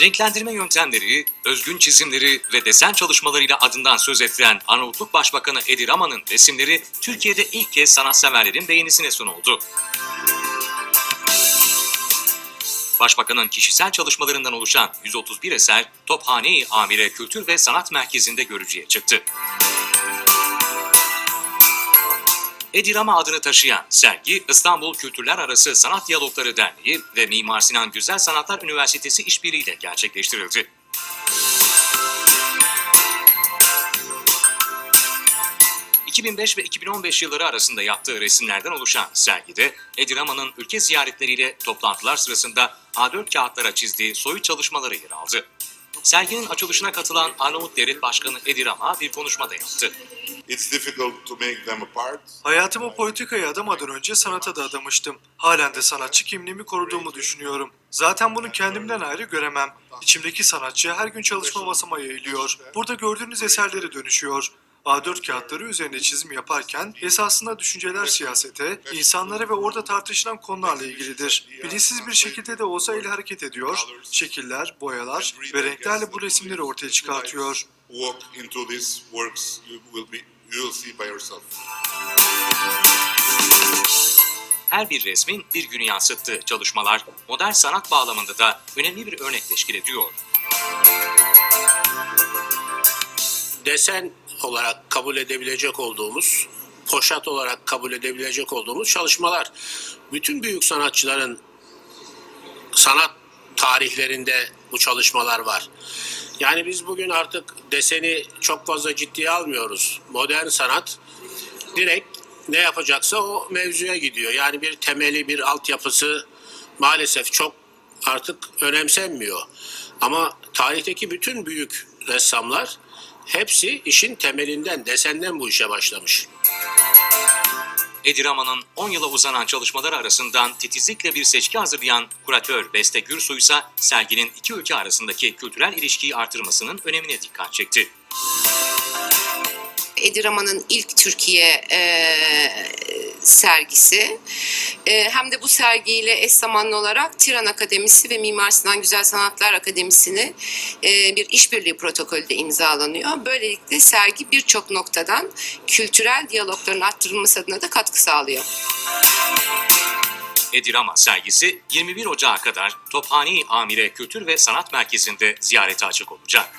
Renklendirme yöntemleri, özgün çizimleri ve desen çalışmalarıyla adından söz ettiren Arnavutluk Başbakanı Edi Rama'nın resimleri Türkiye'de ilk kez sanatseverlerin beğenisine sunuldu. Başbakanın kişisel çalışmalarından oluşan 131 eser Tophane-i Amire Kültür ve Sanat Merkezi'nde görücüye çıktı. Edirama adını taşıyan sergi İstanbul Kültürler Arası Sanat Diyalogları Derneği ve Mimar Sinan Güzel Sanatlar Üniversitesi işbirliğiyle gerçekleştirildi. ...2005 ve 2015 yılları arasında yaptığı resimlerden oluşan sergide... ...Edirama'nın ülke ziyaretleriyle toplantılar sırasında A4 kağıtlara çizdiği soyut çalışmaları yer aldı. Serginin açılışına katılan Arnavut Devlet Başkanı Edirama bir konuşma da yaptı. It's difficult to make them apart. Hayatımı politikaya adamadan önce sanata da adamıştım. Halen de sanatçı kimliğimi koruduğumu düşünüyorum. Zaten bunu kendimden ayrı göremem. İçimdeki sanatçı her gün çalışma masama yayılıyor. Burada gördüğünüz eserlere dönüşüyor. A4 kağıtları üzerine çizim yaparken esasında düşünceler siyasete, insanlara ve orada tartışılan konularla ilgilidir. Bilinçsiz bir şekilde de olsa el hareket ediyor. Şekiller, boyalar ve renklerle bu resimleri ortaya çıkartıyor. You will see by yourself. Her bir resmin bir günü yansıttığı çalışmalar modern sanat bağlamında da önemli bir örnek teşkil ediyor. desen olarak kabul edebilecek olduğumuz, poşet olarak kabul edebilecek olduğumuz çalışmalar. Bütün büyük sanatçıların sanat tarihlerinde bu çalışmalar var. Yani biz bugün artık deseni çok fazla ciddiye almıyoruz. Modern sanat direkt ne yapacaksa o mevzuya gidiyor. Yani bir temeli, bir altyapısı maalesef çok artık önemsenmiyor. Ama tarihteki bütün büyük ressamlar hepsi işin temelinden, desenden bu işe başlamış. Edirama'nın 10 yıla uzanan çalışmaları arasından titizlikle bir seçki hazırlayan kuratör Beste Gürsoy ise serginin iki ülke arasındaki kültürel ilişkiyi artırmasının önemine dikkat çekti. Edirama'nın ilk Türkiye e, sergisi. E, hem de bu sergiyle eş zamanlı olarak Tiran Akademisi ve Mimar Sinan Güzel Sanatlar Akademisi'ni e, bir işbirliği protokolü de imzalanıyor. Böylelikle sergi birçok noktadan kültürel diyalogların arttırılması adına da katkı sağlıyor. Edirama sergisi 21 Ocağı kadar Tophane-i Amire Kültür ve Sanat Merkezi'nde ziyarete açık olacak.